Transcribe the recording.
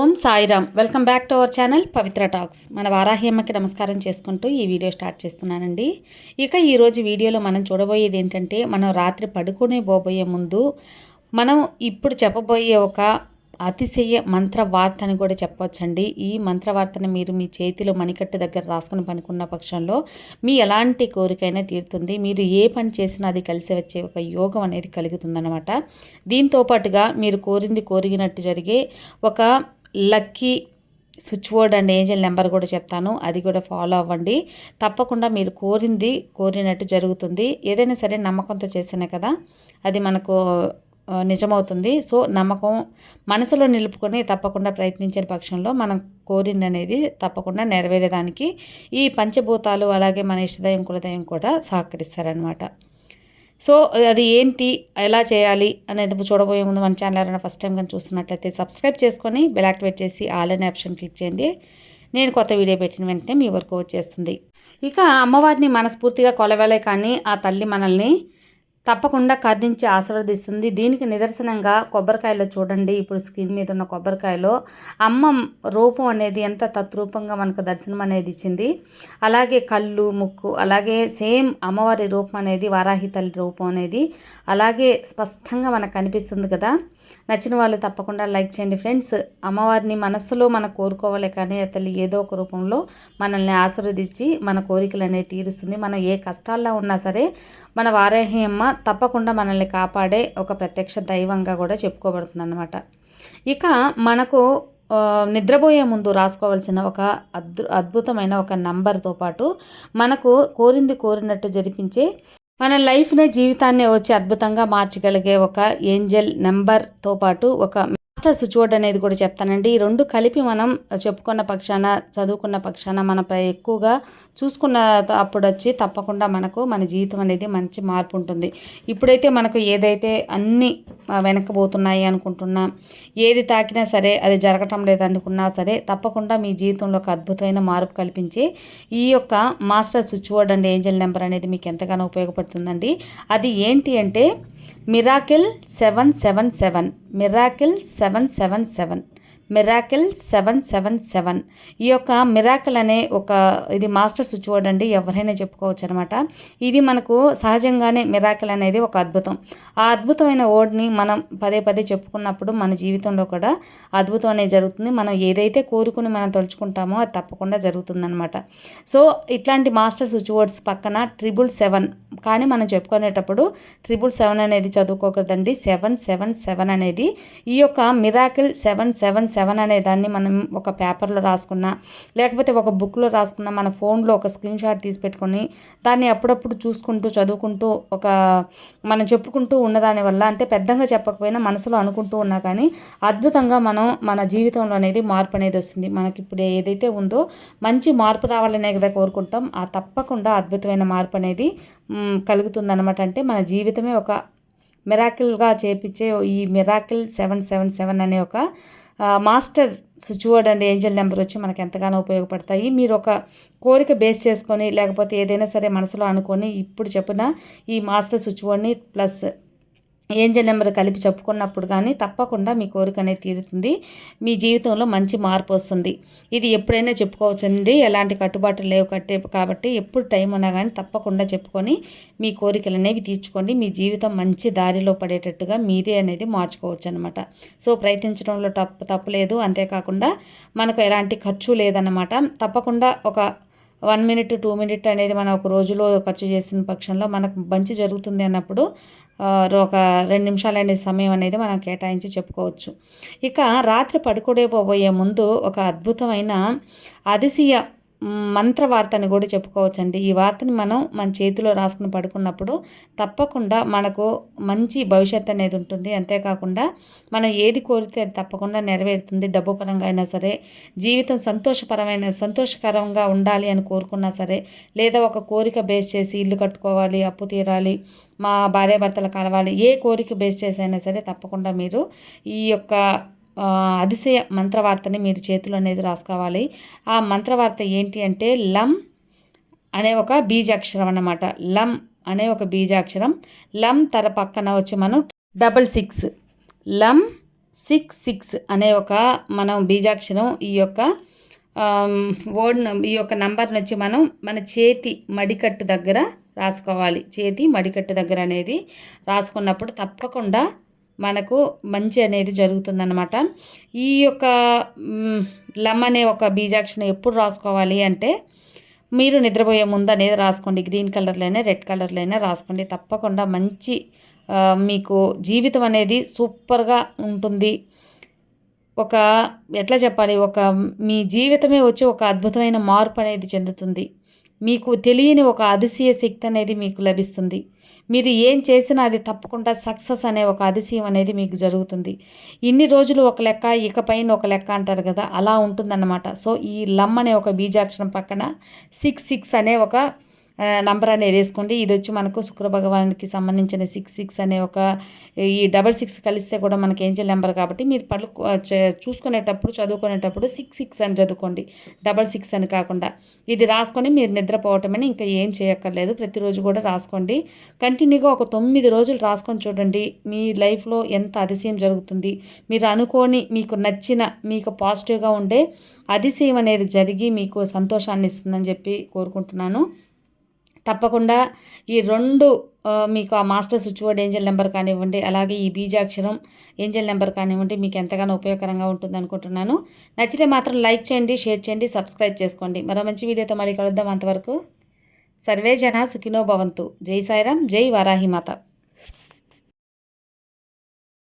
Om Sairam. Welcome back to our channel Pavitra talks. మన వారాహిమ్మకి నమస్కారం చేసుకుంటూ ఈ వీడియో స్టార్ట్ చేస్తున్నానండి. ఇక ఈరోజు వీడియోలో మనం చూడబోయేది ఏంటంటే మనం రాత్రి పడుకునే పోబోయే ముందు మనం ఇప్పుడు చెప్పబోయే ఒక అతిశయ మంత్ర వార్త అని కూడా చెప్పవచ్చండి. ఈ మంత్ర వార్తను మీరు మీ చేతిలో మణికట్టు దగ్గర రాసుకుని పనుకున్న పక్షంలో మీ ఎలాంటి కోరికైనా తీరుతుంది. మీరు ఏ పని చేసినా అది కలిసి వచ్చే ఒక యోగం అనేది కలుగుతుందన్నమాట. దీంతో పాటుగా మీరు కోరింది కోరిగినట్టు జరిగే ఒక lucky switch board and angel number కూడా చెప్తాను. అది కూడా ఫాలో అవ్వండి. తప్పకుండా మీరు కోరింది కోరినట్టు జరుగుతుంది. ఏదైనా సరే నమ్మకంతో చేసినా కదా అది మనకు నిజమవుతుంది. సో నమ్మకం మనసులో నిలుపుకొని తప్పకుండా ప్రయత్నించిన పక్షంలో మనం కోరింది అనేది తప్పకుండా నెరవేరేదానికి ఈ పంచభూతాలు అలాగే మన ఇష్టదయం కులదయం కూడా సహకరిస్తారనమాట సో అది ఏంటి? ఎలా చేయాలి? అనేది చూడబోయే ముందు మన ఛానల్ ఎవరైనా ఫస్ట్ టైం కానీ చూస్తున్నట్లయితే సబ్స్క్రైబ్ చేసుకొని బెల్ యాక్టివేట్ చేసి ఆల్ అనే ఆప్షన్ క్లిక్ చేయండి. నేను కొత్త వీడియో పెట్టిన వెంటనే మీ వరకు వచ్చేస్తుంది. ఇక అమ్మవారిని మనస్ఫూర్తిగా కొలవలే కానీ ఆ తల్లి మనల్ని తప్పకుండా కర్ణించి ఆశీర్వదిస్తుంది. దీనికి నిదర్శనంగా కొబ్బరికాయలో చూడండి. ఇప్పుడు స్క్రీన్ మీద ఉన్న కొబ్బరికాయలో అమ్మ రూపం అనేది ఎంత తత్రూపంగా మనకు దర్శనం అనేది ఇచ్చింది. అలాగే కళ్ళు ముక్కు అలాగే సేమ్ అమ్మవారి రూపం అనేది వారాహి తల్లి రూపం అనేది అలాగే స్పష్టంగా మనకు కనిపిస్తుంది కదా. నచ్చిన వాళ్ళు తప్పకుండా లైక్ చేయండి ఫ్రెండ్స్. అమ్మవారిని మనస్సులో మనం కోరుకోవాలి కానీ తల్లి ఏదో ఒక రూపంలో మనల్ని ఆశీర్వదించి మన కోరికలు అనేది తీరుస్తుంది. మనం ఏ కష్టాల్లో ఉన్నా సరే మన వారాహి అమ్మ తప్పకుండా మనల్ని కాపాడే ఒక ప్రత్యక్ష దైవంగా కూడా చెప్పుకోబడుతుంది అనమాట ఇక మనకు నిద్రపోయే ముందు రాసుకోవాల్సిన ఒక అద్ అద్భుతమైన ఒక నంబర్తో పాటు మనకు కోరింది కోరినట్టు జరిపించే మన లైఫ్నే జీవితాన్ని వచ్చి అద్భుతంగా మార్చగలిగే ఒక ఏంజల్ నెంబర్తో పాటు ఒక మాస్టర్ స్విచ్ అనేది కూడా చెప్తానండి. ఈ రెండు కలిపి మనం చెప్పుకున్న పక్షాన చదువుకున్న పక్షాన మన ఎక్కువగా చూసుకున్న అప్పుడు వచ్చి తప్పకుండా మనకు మన జీవితం అనేది మంచి మార్పు ఉంటుంది ఇప్పుడైతే మనకు ఏదైతే అన్నీ వెనకబోతున్నాయి అనుకుంటున్నా ఏది తాకినా సరే అది జరగటం లేదనుకున్నా సరే తప్పకుండా మీ జీవితంలో ఒక అద్భుతమైన మార్పు కల్పించి ఈ యొక్క master switch board and angel number అనేది మీకు ఎంతగానో ఉపయోగపడుతుందండి. అది ఏంటి అంటే miracle seven seven seven. Miracle seven seven seven. Miracle seven seven seven ఈ యొక్క మిరాకిల్ అనే ఒక ఇది మాస్టర్ స్విచ్ బోర్డ్ అండి ఎవరైనా చెప్పుకోవచ్చు అనమాట ఇది మనకు సహజంగానే మిరాకిల్ అనేది ఒక అద్భుతం. ఆ అద్భుతమైన ఓడ్ని మనం పదే పదే చెప్పుకున్నప్పుడు మన జీవితంలో కూడా అద్భుతం అనేది జరుగుతుంది. మనం ఏదైతే కోరుకుని మనం తలుచుకుంటామో అది తప్పకుండా జరుగుతుందనమాట. సో ఇట్లాంటి మాస్టర్ స్విచ్ బోర్డ్స్ పక్కన ట్రిబుల్ సెవెన్ కానీ మనం చెప్పుకునేటప్పుడు ట్రిబుల్ సెవెన్ అనేది చదువుకోకూడదండి. సెవెన్ సెవెన్ సెవెన్ అనేది ఈ యొక్క మిరాకిల్ సెవెన్ సెవెన్ సెవెన్ అనే దాన్ని మనం ఒక పేపర్లో రాసుకున్నా లేకపోతే ఒక బుక్లో రాసుకున్న మన ఫోన్లో ఒక స్క్రీన్ షాట్ తీసి పెట్టుకొని దాన్ని అప్పుడప్పుడు చూసుకుంటూ చదువుకుంటూ ఒక మనం చెప్పుకుంటూ ఉన్నదాని వల్ల అంటే పెద్దగా చెప్పకపోయినా మనసులో అనుకుంటూ ఉన్నా కానీ అద్భుతంగా మనం మన జీవితంలో అనేది మార్పు అనేది వస్తుంది. మనకి ఇప్పుడు ఏదైతే ఉందో మంచి మార్పు రావాలనే కదా కోరుకుంటాం. ఆ తప్పకుండా అద్భుతమైన మార్పు అనేది కలుగుతుందన్నమాట. అంటే మన జీవితమే ఒక మిరాకిల్గా చేపించే ఈ మిరాకిల్ సెవెన్ సెవెన్ సెవెన్ అనే ఒక master switch board and angel number వచ్చి మనకు ఎంతగానో ఉపయోగపడతాయి. మీరు ఒక కోరిక బేస్ చేసుకొని లేకపోతే ఏదైనా సరే మనసులో అనుకొని ఇప్పుడు చెప్పిన ఈ మాస్టర్ స్విచ్ బోర్డ్ని ప్లస్ ఏంజల్ నెంబర్ కలిపి చెప్పుకున్నప్పుడు కానీ తప్పకుండా మీ కోరిక అనేది తీరుతుంది. మీ జీవితంలో మంచి మార్పు వస్తుంది. ఇది ఎప్పుడైనా చెప్పుకోవచ్చండి. ఎలాంటి కట్టుబాట్లు లేవు కట్టే కాబట్టి ఎప్పుడు టైం ఉన్నా కానీ తప్పకుండా చెప్పుకొని మీ కోరికలు అనేవి తీర్చుకోండి. మీ జీవితం మంచి దారిలో పడేటట్టుగా మీరే అనేది మార్చుకోవచ్చు అనమాట సో ప్రయత్నించడంలో తప్పు తప్పు లేదు. అంతేకాకుండా మనకు ఎలాంటి ఖర్చు లేదన్నమాట. తప్పకుండా ఒక వన్ మినిట్ టూ మినిట్ అనేది మనం ఒక రోజులో ఖర్చు చేసిన పక్షంలో మనకు మంచి జరుగుతుంది అన్నప్పుడు ఒక రెండు నిమిషాలు అనే సమయం అనేది మనం కేటాయించి చెప్పుకోవచ్చు. ఇక రాత్రి పడుకోడే పోబోయే ముందు ఒక అద్భుతమైన అదిశీయ మంత్ర వార్తని కూడా చెప్పుకోవచ్చండి. ఈ వార్తని మనం మన చేతిలో రాసుకుని పడుకున్నప్పుడు తప్పకుండా మనకు మంచి భవిష్యత్తు అనేది ఉంటుంది. అంతేకాకుండా మనం ఏది కోరితే అది తప్పకుండా నెరవేరుతుంది. డబ్బు పరంగా అయినా సరే జీవితం సంతోషపరమైన సంతోషకరంగా ఉండాలి అని కోరుకున్నా సరే లేదా ఒక కోరిక బేస్ చేసి ఇల్లు కట్టుకోవాలి అప్పు తీరాలి మా భార్యాభర్తలు కలవాలి ఏ కోరిక బేస్ చేసి అయినా సరే తప్పకుండా మీరు ఈ యొక్క అతిశయ మంత్రవార్తని మీరు చేతులు అనేది రాసుకోవాలి. ఆ మంత్రవార్త ఏంటి అంటే లం అనే ఒక బీజాక్షరం అన్నమాట. లం అనే ఒక బీజాక్షరం. లం తర పక్కన వచ్చి మనం డబల్ సిక్స్. లం సిక్స్ సిక్స్ అనే ఒక మనం బీజాక్షరం ఈ యొక్క వర్డ్ ఈ యొక్క నంబర్ని వచ్చి మనం మన చేతి మడికట్టు దగ్గర రాసుకోవాలి. చేతి మడికట్టు దగ్గర అనేది రాసుకున్నప్పుడు తప్పకుండా మనకు మంచి అనేది జరుగుతుందన్నమాట. ఈ యొక్క లమ్ అనే ఒక బీజాక్షణ ఎప్పుడు రాసుకోవాలి అంటే మీరు నిద్రపోయే ముందు అనేది రాసుకోండి. గ్రీన్ కలర్లోనే రెడ్ కలర్లోనే రాసుకోండి. తప్పకుండా మంచి మీకు జీవితం అనేది సూపర్గా ఉంటుంది. ఒక ఎట్లా చెప్పాలి? ఒక మీ జీవితమే వచ్చి ఒక అద్భుతమైన మార్పు అనేది చెందుతుంది. మీకు తెలియని ఒక అదిశయ శక్తి అనేది మీకు లభిస్తుంది. మీరు ఏం చేసినా అది తప్పకుండా సక్సెస్ అనే ఒక అతిశయం అనేది మీకు జరుగుతుంది. ఇన్ని రోజులు ఒక లెక్క ఇకపైన ఒక లెక్క అంటారు కదా అలా ఉంటుందన్నమాట. సో ఈ లమ్ అనే ఒక బీజాక్షరం పక్కన సిక్స్ సిక్స్ అనే ఒక నంబర్ అనేది వేసుకోండి. ఇది వచ్చి మనకు శుక్ర భగవానికి సంబంధించిన సిక్స్ సిక్స్ అనే ఒక ఈ డబల్ సిక్స్ కలిస్తే కూడా మనకి ఏంజల్ నెంబర్ కాబట్టి మీరు పళ్ళు చూసుకునేటప్పుడు చదువుకునేటప్పుడు సిక్స్ సిక్స్ అని చదువుకోండి. డబల్ సిక్స్ అని కాకుండా. ఇది రాసుకొని మీరు నిద్రపోవటమని ఇంకా ఏం చేయక్కర్లేదు. ప్రతిరోజు కూడా రాసుకోండి. కంటిన్యూగా ఒక తొమ్మిది రోజులు రాసుకొని చూడండి. మీ లైఫ్లో ఎంత అతిశయం జరుగుతుంది. మీరు అనుకోని మీకు నచ్చిన మీకు పాజిటివ్గా ఉండే అతిశయం అనేది జరిగి మీకు సంతోషాన్ని ఇస్తుందని చెప్పి కోరుకుంటున్నాను. తప్పకుండా ఈ రెండు మీకు ఆ master switch board angel number కానివ్వండి అలాగే ఈ బీజాక్షరం ఏంజల్ నెంబర్ కానివ్వండి మీకు ఎంతగానో ఉపయోగకరంగా ఉంటుంది అనుకుంటున్నాను. నచ్చితే మాత్రం లైక్ చేయండి షేర్ చేయండి సబ్స్క్రైబ్ చేసుకోండి. మరో మంచి వీడియోతో మళ్ళీ కలుద్దాం అంతవరకు. సర్వే జన సుఖినో భవంతు. జై సాయిరామ్ జై వారాహిమాత